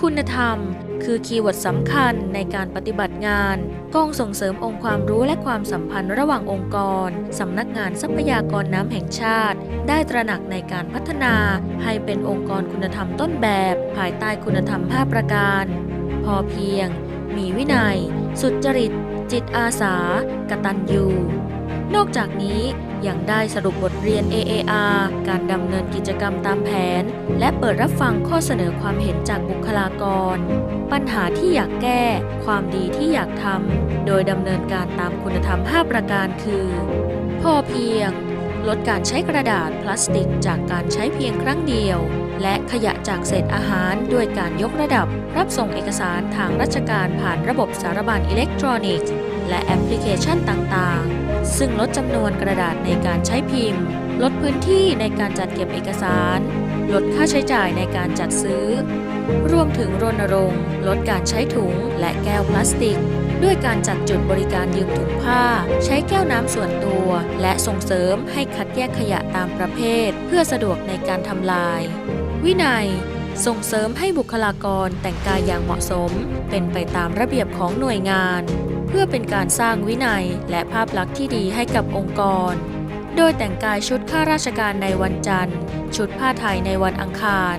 คุณธรรม คือคีย์เวิร์ดสำคัญในการปฏิบัติงานกองส่งเสริมองค์ความรู้และความสัมพันธ์ระหว่างองค์กร สำนักงานทรัพยากรน้ำแห่งชาติ ได้ตระหนักในการพัฒนาให้เป็นองค์กรคุณธรรมต้นแบบ ภายใต้คุณธรรม 5 ประการ พอเพียง มีวินัย สุจริต จิตอาสากตัญญู นอกจากนี้ยังได้สรุปบทเรียน AAR การดำเนินกิจกรรมตามแผน และเปิดรับฟังข้อเสนอความเห็นจากบุคลากร ปัญหาที่อยากแก้ ความดีที่อยากทำ โดยดำเนินการตามคุณธรรม 5 ประการคือ พอเพียง ลดการใช้กระดาษพลาสติกจากการใช้เพียงครั้งเดียว และขยะจากเศษอาหารด้วยการยกระดับ รับส่งเอกสารทางราชการผ่านระบบสารบัญอิเล็กทรอนิกส์ และแอปพลิเคชันต่างๆ ซึ่งลดจำนวนกระดาษในการใช้พิมพ์ ลดพื้นที่ในการจัดเก็บเอกสาร ลดค่าใช้จ่ายในการจัดซื้อ รวมถึงรณรงค์ลดการใช้ถุงและแก้วพลาสติก ด้วยการจัดจุดบริการยืมถุงผ้า ใช้แก้วน้ำส่วนตัว และส่งเสริมให้คัดแยกขยะตามประเภท เพื่อสะดวกในการทำลาย วินัยส่งเสริมให้บุคลากรแต่งกายอย่างเหมาะสม เป็นไปตามระเบียบของหน่วยงาน เพื่อเป็นการสร้างวินัยและภาพลักษณ์ที่ดีให้กับองค์กร โดยแต่งกายชุดข้าราชการในวันจันทร์ ชุดผ้าไทยในวันอังคาร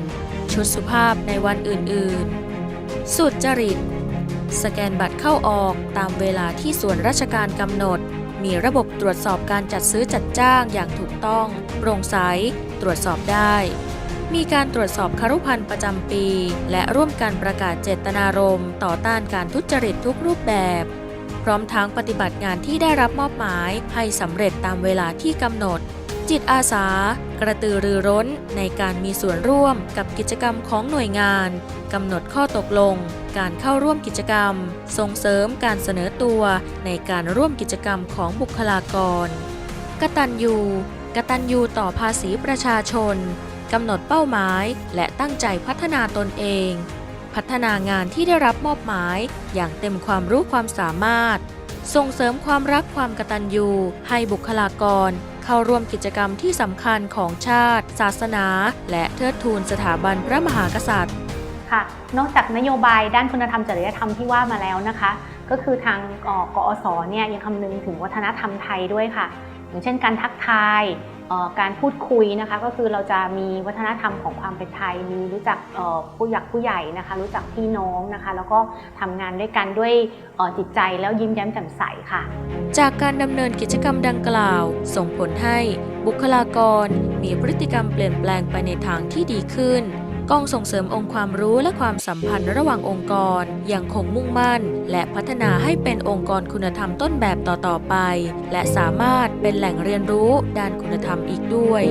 ชุดสุภาพในวันอื่นๆ สุดจริต สแกนบัตรเข้าออกตามเวลาที่ส่วนราชการกำหนด มีระบบตรวจสอบการจัดซื้อจัดจ้างอย่างถูกต้อง โปร่งใส ตรวจสอบได้มีการตรวจสอบคารุพันธ์ประจำปี และร่วมกันประกาศเจตนารมณ์ต่อต้านการทุจริตทุกรูปแบบ พร้อมทั้งปฏิบัติงานที่ได้รับมอบหมายให้สำเร็จตามเวลาที่กำหนด จิตอาสา กระตือรือร้นในการมีส่วนร่วมกับกิจกรรมของหน่วยงานกำหนดข้อตกลง การเข้าร่วมกิจกรรม ส่งเสริมการเสนอตัวในการร่วมกิจกรรมของบุคลากร กตัญญูกตัญญูต่อภาษีประชาชนกำหนดเป้าหมาย และตั้งใจพัฒนาตนเอง พัฒนางานที่ได้รับมอบหมายอย่างเต็มความรู้ความสามารถ ส่งเสริมความรักความกตัญญูให้บุคลากร เข้าร่วมกิจกรรมที่สำคัญของชาติ ศาสนา และเทิดทูนสถาบันพระมหากษัตริย์ค่ะนอกจากนโยบายด้านคุณธรรมจริยธรรมที่ว่ามาแล้วนะคะ ก็คือทางกอสเนี่ยยังคำนึงถึงวัฒนธรรมไทยด้วยค่ะ อย่างเช่นการทักทาย การพูดคุยนะคะก็คือเราจะมีวัฒนธรรมของความเป็นไทย มีรู้จักผู้หยักผู้ใหญ่นะคะ รู้จักพี่น้องนะคะ แล้วก็ทำงานด้วยกันด้วยจิตใจแล้วยิ้มแย้มแจ่มใสค่ะ จากการดำเนินกิจกรรมดังกล่าว ส่งผลให้บุคลากร มีพฤติกรรมเปลี่ยนแปลงไปในทางที่ดีขึ้น กองส่งเสริมองค์ความรู้และความสัมพันธ์ระหว่างองค์กร ยังคงมุ่งมั่น และพัฒนาให้เป็นองค์กรคุณธรรมต้นแบบต่อๆไป และสามารถเป็นแหล่งเรียนรู้ด้านคุณธรรมอีกด้วย